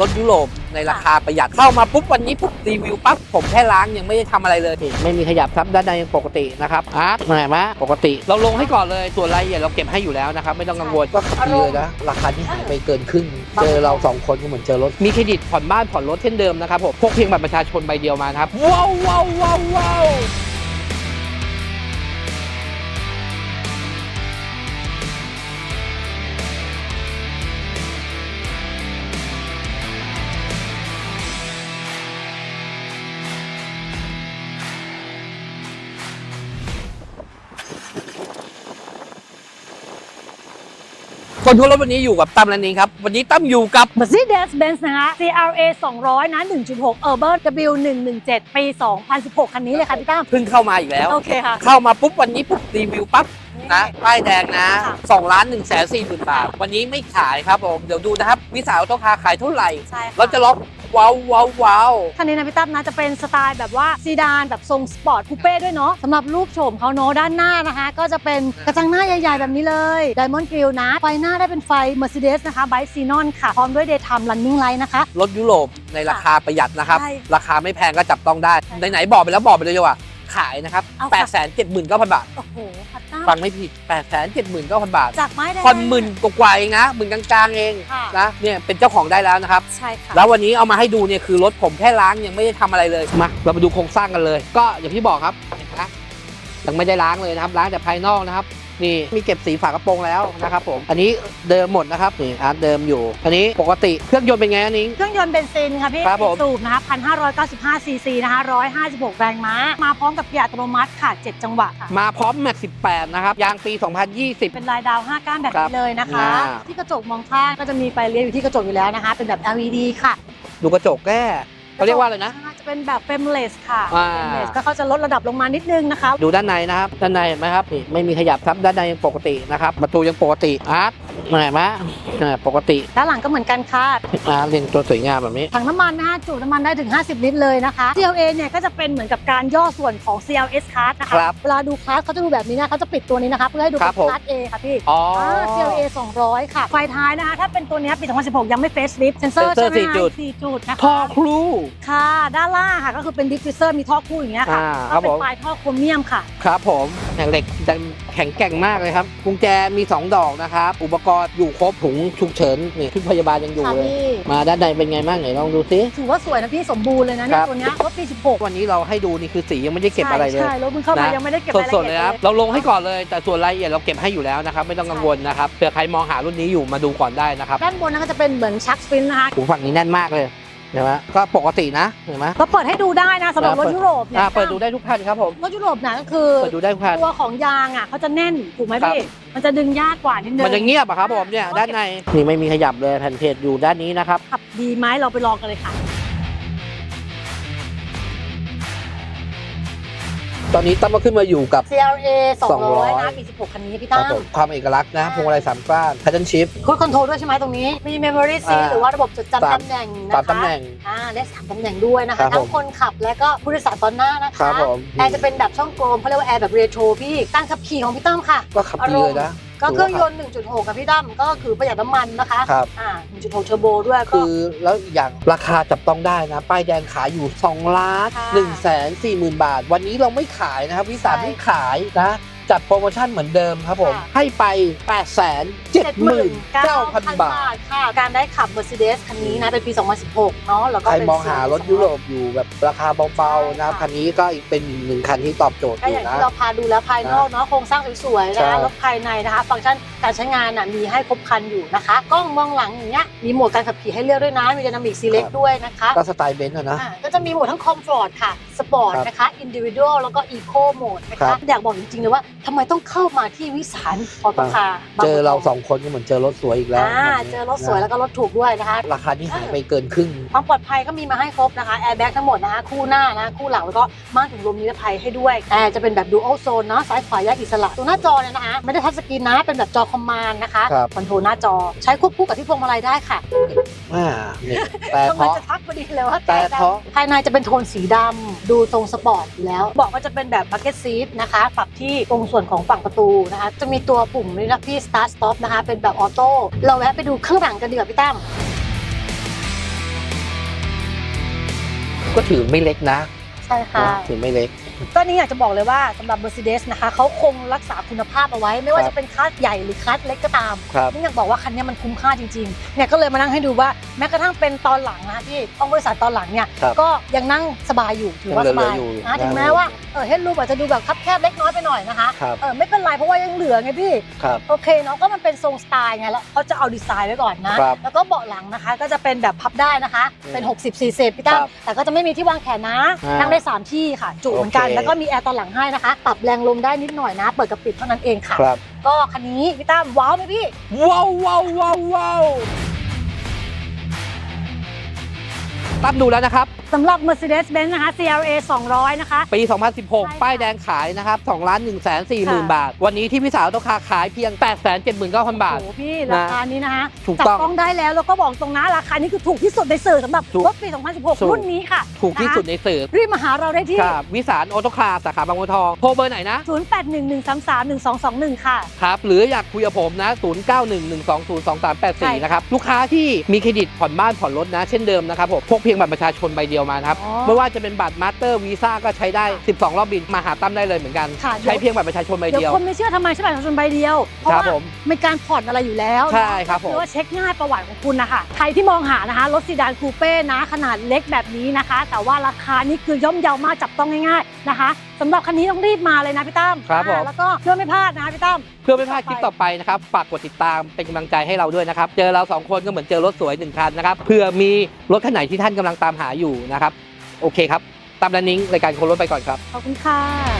รถยุโรปในราคาประหยัดเข้ามาปุ๊บวันนี้ปุ๊บรีวิวปั๊บผมแค่ล้างยังไม่ได้ทำอะไรเลยนี่ไม่มีขยับครับด้านในยังปกตินะครับอาร์ตเห็นไหมปกติ เราลงให้ก่อนเลยส่วนรายละเอียดเราเก็บให้อยู่แล้วนะครับไม่ต้องกังวลก็ขับดีเลยนะราคาที่หายไปเกินครึ่งเจอเราสองคนก็เหมือนเจอรถมีเครดิตผ่อนบ้านผ่อนรถเช่นเดิมนะครับผมพกเพียงบัตรประชาชนใบเดียวมานะครับว้าวว้าวว้าว คนทั่วโลกวันนี้อยู่กับตั้มและนิงครับ วันนี้ตั้มอยู่กับ Mercedes-Benz นะคะ CLA 200 นะ 1.6 Urban W117 ปี 2016 คันนี้เลยค่ะพี่ตั้มเพิ่งเข้ามาอีกแล้ว โอเคค่ะ เข้ามาปุ๊บวันนี้ปุ๊บรีวิวปั๊บนะป้ายแดงนะค่ะ2ล้าน1แสน4หมื่นบาท วันนี้ไม่ขายครับผม เดี๋ยวดูนะครับ วิสาออโตคาร์ขายเท่าไหร่ ใช่ค่ะ เราจะล็อก ว้าวว้าวว้าวคันนี้นะพี่ตั้มนะจะเป็นสไตล์แบบว่าซีดานแบบทรงสปอร์ตคูเป้ด้วยเนาะสำหรับรูปโฉมเขาเนาะด้านหน้านะคะ ก็จะเป็นกระจังหน้าใหญ่ๆ แบบนี้เลย Diamond Grille นะ ไฟหน้าได้เป็นไฟ Mercedes นะคะ b i c e n o n ค่ะ พร้อมด้วย Daytime Running Light นะคะ รถยุโรปในราคาประหยัดนะครับ ใช่ราคาไม่แพงก็จับต้องได้ ใช่ ไหนๆบอกไปแล้วบอกไปเลยดีกว่า ขายนะครับเอา8ค่ะ7 9 0 0 0 บาท โอ้โหพัดตั้มฟังไม่ผิด 8 7 9 0 0 0 บาทจากไม้แดงผ่อนหมื่นกว่าๆเองนะหมื่นกลางๆเองค่ะนะเนี่ยเป็นเจ้าของได้แล้วนะครับ ใช่ค่ะ แล้ววันนี้เอามาให้ดูเนี่ยคือรถผมแค่ล้างยังไม่ได้ทำอะไรเลยมาเรามาดูโครงสร้างกันเลย ก็อย่างที่บอกครับเห็นไหมยังไม่ได้ล้างเลยนะครับ ล้างแต่ภายนอกนะครับ นี่มีเก็บสีฝากระโปรงแล้วนะครับผม อันนี้เดิมหมดนะครับนี่อาร์ตเดิมอยู่ อันนี้ปกติเครื่องยนต์เป็นไงอันนี้ เครื่องยนต์เบนซินค่ะพี่ครับผม สูบนะคะ1,595ซีซีนะคะ156 แรงม้า มาพร้อมกับเกียร์อัตโนมัติค่ะ 7 จังหวะค่ะ มาพร้อมแม็ก18 นะครับ ยางปี 2020 เป็นลายดาว 5 ก้านแบบครันี้บเลยนะคะ อ่า ที่กระจกมองข้างก็จะมีไฟเลี้ยวอยู่ที่กระจกอยู่แล้วนะคะ เป็นแบบ LED ค่ะ ดูกระจกแก้ เขาเรียกว่าอะไรนะใช่จะเป็นแบบเฟมเลสค่ะอ่า เฟมเลสก็เขาจะลดระดับลงมานิดนึงนะคะ ดูด้านในนะครับ ด้านในเห็นไหมครับนี่ไม่มีขยับครับ ด้านในยังปกตินะครับ ประตูยังปกติอาร์ต เห็นไหมอ่าปกติด้านหลังก็เหมือนกันค่ะอาร์ตเรียงตัวสวยงามแบบนี้ ถังน้ำมันนะคะจุน้ำมันได้ถึง 50 ลิตรเลยนะคะ CLA เนี่ยก็จะเป็นเหมือนกับการย่อส่วนของ CLS Card นะคะ ครับเวลาดูคลาสเขาจะดูแบบนี้นะเขาจะปิดตัวนี้นะคะเพื่อให้ดูครัเป็บนผมคลาส A ค่ะพี่อ๋ออ่า CLA 200 ค่ะ ไฟท้ายนะคะ ถ้าเป็นตัวเนี้ยปี 2016 ยังไม่เฟซลิฟเซนเซอร์เซ็นเซอร์ใช่ไหมสี่จุด สี่จุดนะคะ ท่อครู ค่ะ ด้านล่างค่ะก็คือเป็นดิฟฟิวเซอร์มีท่อคู่อย่างเงี้ยค่ะอ่าคก็รับเป็ผนมปลายท่อโครเมียมค่ะ ครับผมแผ่นเหล็กแข็งแกร่งมากเลยครับกุญแจมี 2 ดอกนะครับ อุปกรณ์อยู่ครบถุงฉุกเฉินนี่ชุดพยาบาลยังอยู่ค่ะเลย พี่ มาด้านในเป็นไงบ้างไหนลองดูซิ ถือว่าสวยนะพี่สมบูรณ์เลยนะเนี่ครัยบ ตัวเนี้ยรถปี 16วันนี้เราให้ดูนี่คือสียังไม่ได้เก็บอะไรเลย ใช่ใช่รถมึงเข้ามานะ ยังไม่ได้เก็บรายละสดๆเอีเลยยครับดเลยเราลงให้ก่อนเลยแต่ส่วนรายละเอียดเราเก็บให้อยู่แล้วนะครับไม่ต้องกังวลนะครับเผื่อใครมองหารุ่นนี้อยู่มาดูก่อนได้นะครับด้านบนนั้นก็จะเป็นเหมือนชักสปินนะคะหูฝั่งนี้แน่นมากเลย เห็นไหมก็ปกตินะเห็นไหม ก็เปิดให้ดูได้นะสำหรับครัรบถยุโรปเนี่ยอ่าเปิดดูได้ทุกคันครับผมรถยุโรปน่ะก็คือเปิดดูได้ทุกคัน ตัวของยางอะเขาจะแน่นถูกไหมครับ พี่มันจะดึงยากกว่านิดนึงมันจะเงียบอะครับผมเนี่ยด้านในนี่ไม่มีขยับเลยแผ่นเพจอยู่ด้านนี้นะครับ ขับดีไหมเราไปลองกันเลยค่ะ ตอนนี้ตั้มก็ขึ้นมาอยู่กับ CLA 200 200นะปี16คันนี้พี่ครัตั้บมผมความเอกลักษณ์นะพวงมาลัยสามก้านพัฒนชิพคูดคอนโทรลด้วยใช่ไหมตรงนี้ มี Memory Seat อ่าหรือว่าระบบจดสามจำตำแหน่งนะคะสามตำแหน่งอ่าได้สามตำแหน่งด้วยนะครัคะบทั้ผงมคนขับและก็ผู้โดยสารตอนหน้านะครัคะบผมแอร์จะเป็นแบบช่องกลมเขาเรียกว่าแอร์แบบเรโทรพี่การขับขี่ของพี่ตั้มค่ะก็ขับดีเลยนะ ก็เครื่องยนต์ 1.6กับพี่ตั้มก็คือประหยัดน้ำมันนะคะครับ อ่า1.6เทอร์โบด้วยก็ คือแล้วอีกอย่างราคาจับต้องได้นะ ป้ายแดงขายอยู่2ล้านค่ะ1แสน4หมื่นบาท วันนี้เราไม่ขายนะครับ วิสาใช่ ไม่ขายนะ จัดโปรโมชั่นเหมือนเดิมครับผม ค่ะ ให้ไป8แสน79,000 บาท ค่ะ การได้ขับ Mercedes คันนี้นะเป็นปี 2016 เนาะแล้วก็ใครเป็น มองหารถยุโรปอยู่แบบราคาเบาๆนะครับใช่ค่ะ คันนี้ก็อีกเป็นอีกหนึ่งคันที่ตอบโจทย์ก็ออย่ย่างนะ ที่เราพาดูแล้วภายนอกเนาะโครงสร้างสวยๆใช่ นะคะรถภายในนะคะ ฟังก์ชันการใช้งานน่ะมีให้ครบครันอยู่นะคะกล้องมองหลังอย่างเงี้ยมีโหมดการขับขี่ให้เลือกด้วยนะ มี Dynamic Select ด้วยนะคะก็สไตล์เบนซ์อะนะ อ่าก็จะมีโหมดทั้ง Comfort ค่ะ Sport ครับนะคะ Individual แล้วก็ Eco Mode นะครัคะบ อยากบอกจริงๆเลยว่า ทำไมต้องเข้ามาที่วิสารออโตคาร์เจอเราสองคนก็เหมือนเจอรถสวยอีกแล้วอ่าเจอรถสวยแล้วก็รถถูกด้วยนะคะราคาที่หายไปเกินครึ่ง ความปลอดภัยก็มีมาให้ครบนะคะแอร์แบ็กทั้งหมดนะคะคู่หน้านะคู่หลังแล้วก็ม่านถุงลมนิรภัยให้ด้วยแอร์จะเป็นแบบดูอัลโซนเนาะซ้ายขวาแยกอิสระตัวหน้าจอเนี่ยนะคะไม่ได้ทัชสกรีนนะเป็นแบบจอคอมมานด์นะคะครับ คอนโทรลหน้าจอใช้ควบคู่กับที่พวงมาลัยได้ค่ะอ่านี่แต่กำเพลังราะ จะทัก พอดีเลยว่าแต่ภายในจะเป็นโทนสีดำ ดูทรงสปอร์ตแล้ว บอกว่าจะเป็นแบบบัคเก็ตซีทนะคะปรับที่ตรงส่วนของฝั่งประตูนะคะ จะมีตัวปุ่มนี่นะพี่สตาร์ทสต็อปนะคะ เป็นแบบออโต้เราแวะไปดูข้างหลังกันดีกว่าพี่ตั้มก็ถือไม่เล็กนะ ใช่ค่ะถือไม่เล็ก ก็นี่อยากจะบอกเลยว่าสำหรับ Mercedes นะคะเขาคงรักษาคุณภาพเอาไว้ ไม่ว่าครับจะเป็นคัสใหญ่หรือคัสเล็กก็ตามครับนี่อยากบอกว่าคันนี้มันคุ้มค่าจริงๆเนี่ยก็เลยมานั่งให้ดูว่าแม้กระทั่งเป็นตอนหลังนะที่ห้องบริษัทตอนหลังเนี่ยครับก็ยังนั่งสบายอยู่ถือว่ายัสงเหลืบาอยอยู่นะยังถึงแม้เหลือว่าเออเฮดรูปอาจจะดูแบบคับแคบเล็กน้อยไปหน่อยนะคะครับเออไม่เป็นไรเพราะว่ายังเหลือไงพี่ครับโอเคเนาะก็มันเป็นทรงสไตล์ไงแล้วเขาจะเอาดีไซน์ไว้ก่อนนะครับแล้วก็เบาะหลังนะคะก็จะเป็นแบบพับได้นะคะเป็น 60 40พี่ตั้มครับแต่ก็จะไม่มีที่วางแขนนะอ่านั่นั่งได้ 3 ที่ค่ะจุเหมือนกันโอเคแล้วก็มีแอร์ตอนหลังให้นะคะ ปรับแรงลมได้นิดหน่อยนะ เปิดกับปิดเท่านั้นเองค่ะ ครับก็คันนี้พี่ตั้มว้าวไหมพี่ ว้าวว้าวว้าวว้าวตั้มดูแล้วนะครับ สำหรับ Mercedes-Benz นะคะ CLA 200 นะคะ ปี ใช่ค่ะ2016 ป้ายแดงขายนะครับ2ล้าน1 4 0 0 0ค่ะ0บาท วันนี้ที่พี่สาวต้องคาขายเพียง 8 7 9 0 0 0 บาท โอ้โหพี่ราคานี้นะคะถูกจับต้องต้องได้แล้วแล้วก็บอกตรงนะราคานี้คือถูกที่สุดในสื่อสำหรับถูกรถปี ถูก 2016 รุ่นนี้ค่ะถูกที่สุดในสื่อรีบมาหาเราได้ที่ ครับวิสารออโตคาร์สาขาบางบัวทองโทรเบอร์ไหนนะ 0811331221 ค่ะ ครับหรืออยากคุยกับผมนะ0911202384 นะครับ ลูกค้าที่มีเครดิตผ่อนบ้านผ่อนรถนะ เช่นเดิมนะครับผมพกเพียงบัตรประชาชนใบเดียวมานะครับอ๋อไม่ว่าจะเป็นบัตรมาสเตอร์วีซ่าก็ใช้ได้ 12 รอบบินมาหาตั้มได้เลยเหมือนกันค่ะใช้เพียงบัตรประชาชนใบเดี๋เดียยววคนไม่เชื่อทำไมใช่บัตรประชาชนใบเดียว เพราะครับว่าผมมีการผ่อนอะไรอยู่แล้วใช่ครับผมหรือว่าเช็คง่ายประวัติของคุณนะคะ ใครที่มองหานะคะรถซีดานคูเป้นะ ขนาดเล็กแบบนี้นะคะ แต่ว่าราคานี่คือย่อมเยาวมากจับต้องง่ายๆนะคะสำหรับคันนี้ต้องรีบมาเลยนะพี่ตั้มครับผมอ่าแล้วก็เพื่อไม่พลาดนะคะพี่ตั้มเพื่อไม่พลาดคลิปต่อไปนะครับ ฝากกดติดตามเป็นกำลังใจให้เราด้วยนะครับ เจอเราสองคนก็เหมือนเจอรถสวยหนึ่งคันนะครับเพื่อมีรถคันไหนที่ท่านกำลังตามหาอยู่นะครับ โอเคครับ ตามดันนิ้งรายการคนรถไปก่อนครับ ขอบคุณค่ะ